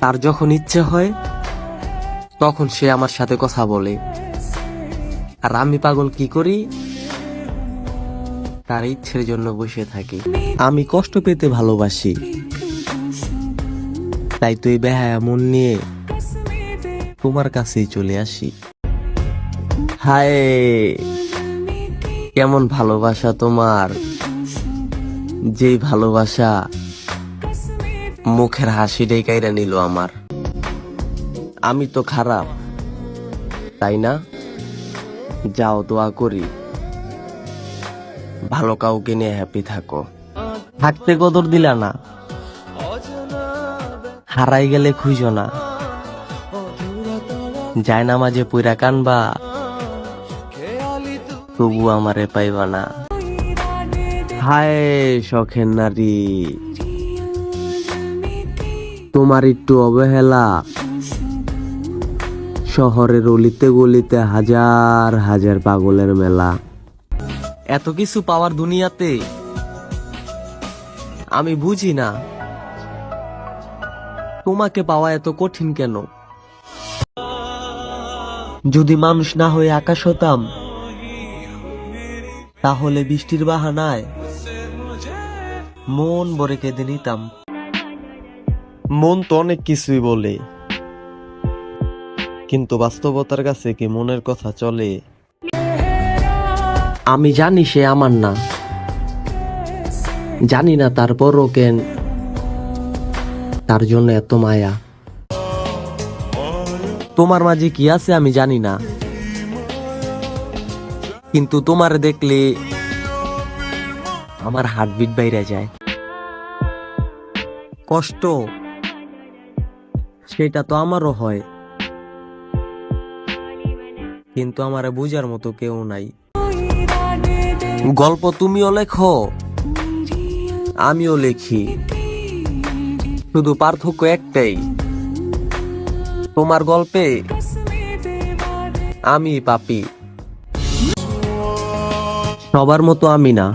তার যখন ইচ্ছে হয়, তখন সে আমার সাথে কথা বলে। আর আমি পাগল কি করি? তার ইচ্ছের জন্য বসে থাকি। আমি কষ্ট পেতে ভালোবাসি। তাই তুই বেহায়া মন নিয়ে তোমার কাছেই চলে আসি। হায়, কেমন ভালোবাসা তোমার। যেই ভালোবাসা মুখের হাসিটাই কাইরা নিল আমার। আমি তো খারাপ, তাই না? যাও দোয়া করি। ভালো কাউকে নিয়ে হ্যাপি থাকো। থাকতে কদর দিলা না। হারাই গেলে খুঁজো না। যায় না মাঝে পুইরা কানবা। তবু আমারে পাইবা না। হায় শখের নারী। তোমার একটু অবহেলা। শহরের অলিতে গলিতে হাজার হাজার পাগলের মেলা। এত কিছু পাওয়ার দুনিয়াতে আমি বুঝি না। তোমাকে পাওয়া এত কঠিন কেন? যদি মানুষ না হয়ে আকাশ হতাম, তাহলে বৃষ্টির বাহানায় মন ভরে কেঁদে নিতাম। মন তো অনেক কিছুই বলে। কিন্তু বাস্তবতার কাছে কি মনের কথা চলে? আমি জানি সে আমার না। জানি না তারপরও কেন। তার জন্য এত মায়া। তোমার মাঝে কি আছে আমি জানি না। কিন্তু তোমার দেখলে আমার হার্টবিট বাইরে যায়। কষ্ট সেটা তো আমারও হয়। কিন্তু আমার বুঝার মতো কেউ নাই। গল্প তুমিও লেখো, আমিও লেখি। শুধু পার্থক্য একটাই, তোমার গল্পে আমি পাপি। সবার মতো আমি না।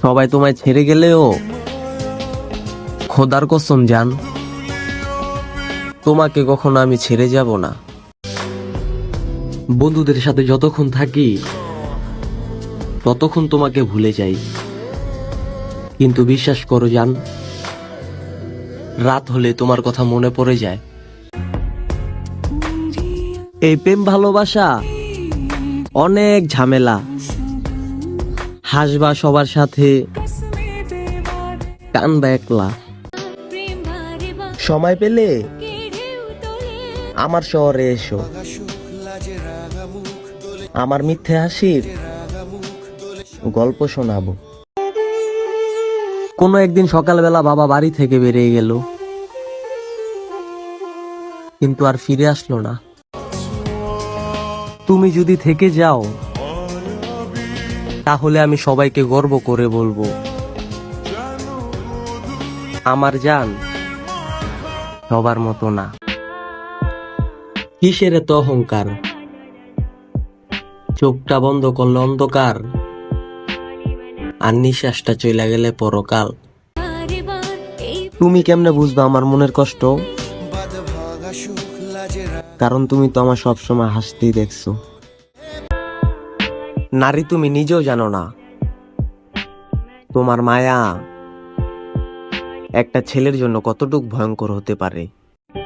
সবাই তোমায় ছেড়ে গেলেও খোদার কসম জান। তোমাকে কখনো আমি ছেড়ে যাব না। বন্ধুদের সাথে যতক্ষণ থাকি, ততক্ষণ তোমাকে ভুলে যাই। কিন্তু বিশ্বাস করো, জান, রাত হলে তোমার কথা মনে পড়ে যায়। এই প্রেম ভালোবাসা অনেক ঝামেলা। হাসবা সবার সাথে কানবা একলা। সময় পেলে আমার শহরে এসো। আমার মিথ্যে হাসির গল্প শোনাবো। কোনো একদিন সকালবেলা বাবা বাড়ি থেকে বেরিয়ে গেল। কিন্তু আর ফিরে আসলো না। তুমি যদি থেকে যাও, তাহলে আমি সবাইকে গর্ব করে বলব। আমার জান সবার মতো না। কিসের এত অহংকার? চোখটা বন্ধ করলে অন্ধকার, আর নিঃশ্বাসটা চলে গেলে পরকাল। তুমি কেমনে বুঝবা আমার মনের কষ্ট? কারণ তুমি তো আমার সবসময় হাসতেই দেখছ। নারী তুমি নিজেও জানো না। তোমার মায়া একটা ছেলের জন্য কতটুক ভয়ঙ্কর হতে পারে?